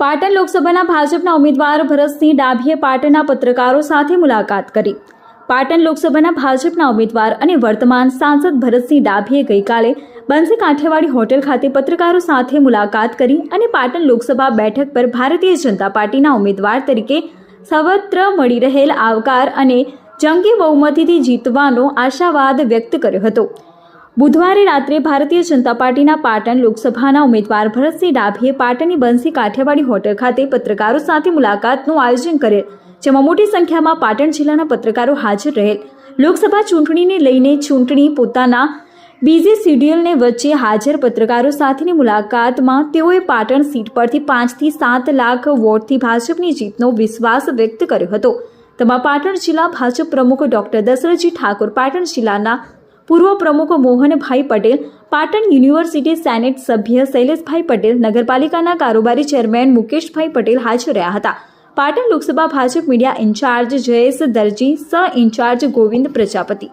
પાટણ લોકસભાના ભાજપના ઉમેદવાર ભરતસિંહ ડાભીએ પાટણના પત્રકારો સાથે મુલાકાત કરી. પાટણ લોકસભાના ભાજપના ઉમેદવાર અને વર્તમાન સાંસદ ભરતસિંહ ડાભીએ ગઈકાલે બંસી કાઠિયાવાડી હોટેલ ખાતે પત્રકારો સાથે મુલાકાત કરી અને પાટણ લોકસભા બેઠક પર ભારતીય જનતા પાર્ટીના ઉમેદવાર તરીકે સર્વત્ર મળી રહેલ આવકાર અને જંગી બહુમતીથી જીતવાનો આશાવાદ વ્યક્ત કર્યો હતો. બુધવારે રાત્રે ભારતીય જનતા પાર્ટીના પાટણ લોકસભાના ઉમેદવાર ભરતસિંહ ડાભીએ પાટણની બંસી કાઠિયાવાડી હોટેલ ખાતે પત્રકારો સાથે મુલાકાતનું આયોજન કરેલ જેમાં મોટી સંખ્યામાં પાટણ જિલ્લાના પત્રકારો હાજર રહેલ. લોકસભા ચૂંટણીને લઈને ચૂંટણી પોતાના બીજી શિડ્યુલને વચ્ચે હાજર પત્રકારો સાથેની મુલાકાતમાં તેઓએ પાટણ સીટ પરથી પાંચથી સાત લાખ વોટથી ભાજપની જીતનો વિશ્વાસ વ્યક્ત કર્યો હતો. તેમાં પાટણ જિલ્લા ભાજપ પ્રમુખ ડોક્ટર દશરથજી ઠાકોર પાટણ જિલ્લાના પૂર્વ પ્રમુખ મોહનભાઈ પટેલ, પાટણ યુનિવર્સિટી સેનેટ સભ્ય શૈલેષભાઈ પટેલ, નગરપાલિકાના કારોબારી ચેરમેન મુકેશભાઈ પટેલ હાજર રહ્યા હતા. પાટણ લોકસભા ભાજપ મીડિયા ઇન્ચાર્જ જયેશ દરજી સહ ઇન્ચાર્જ ગોવિંદ પ્રજાપતિ.